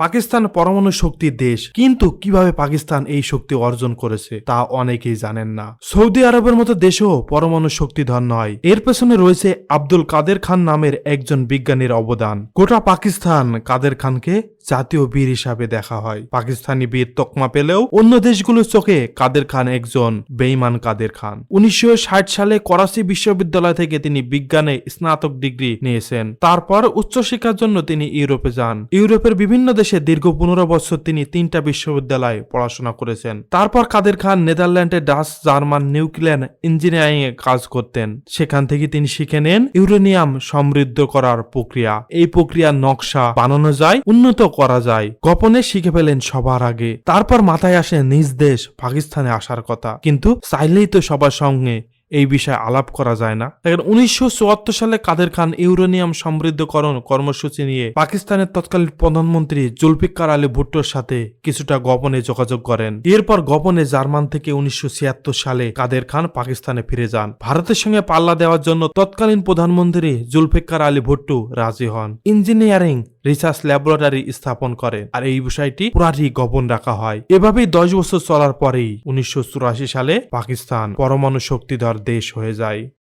পাকিস্তান পরমাণু শক্তির দেশ, কিন্তু কীভাবে পাকিস্তান এই শক্তি অর্জন করেছে, তা অনেকেই জানেন না। সৌদি আরবের মতো দেশেও পরমাণু শক্তিধর নয়। এর পেছনে রয়েছে আব্দুল কাদের খান নামের একজন বিজ্ঞানীর অবদান। গোটা পাকিস্তান কাদের খানকে জাতীয় বীর হিসাবে দেখা হয়। পাকিস্তানি বীর তকমা পেলেও অন্য দেশগুলোর চোখে কাদের খান একজন বেইমান কাদের খান। উনিশশো ষাট সালে করাচি বিশ্ববিদ্যালয় থেকে তিনি বিজ্ঞানে স্নাতক ডিগ্রি নিয়েছেন। তারপর উচ্চশিক্ষার জন্য তিনি ইউরোপে যান। ইউরোপের বিভিন্ন দেশে দীর্ঘ পনেরো বছর তিনি তিনটা বিশ্ববিদ্যালয়ে পড়াশোনা করেছেন। তারপর কাদের খান নেদারল্যান্ডে ডাচ জার্মান নিউক্লিয়ার ইঞ্জিনিয়ারিং এ কাজ করতেন। সেখান থেকে তিনি শিখে নেন ইউরেনিয়াম সমৃদ্ধ করার প্রক্রিয়া। এই প্রক্রিয়ার নকশা বানানো যায়, উন্নত করা যায়। গোপনে শিখে ফেলেন সবার আগে। তারপর মাথায় আসে নিজ দেশ, পাকিস্তানে আসার কথা। কিন্তু চাইলেই তো সবার সঙ্গে এই বিষয়ে আলাপ করা যায় না। দেখেন, উনিশশো চুয়াত্তর সালে কাদের খান ইউরেনিয়াম সমৃদ্ধকরণ কর্মসূচি নিয়ে পাকিস্তানের তৎকালীন প্রধানমন্ত্রী জুলফিকার আলী ভুট্টোর সাথে কিছুটা গোপনে যোগাযোগ করেন। এরপর গোপনে জার্মান থেকে উনিশশো সালে কাদের খান পাকিস্তানে ফিরে যান। ভারতের সঙ্গে পাল্লা দেওয়ার জন্য তৎকালীন প্রধানমন্ত্রী জুলফিকার আলী ভুট্টো রাজি হন। ইঞ্জিনিয়ারিং রিসার্চ ল্যাবরেটরি স্থাপন করেন। আর এই বিষয়টি পুরাটি গোপন রাখা হয়। এভাবেই দশ বছর চলার পরেই উনিশশো চুরাশি সালে পাকিস্তান পরমাণু শক্তিধর দেশ হয়ে যায়।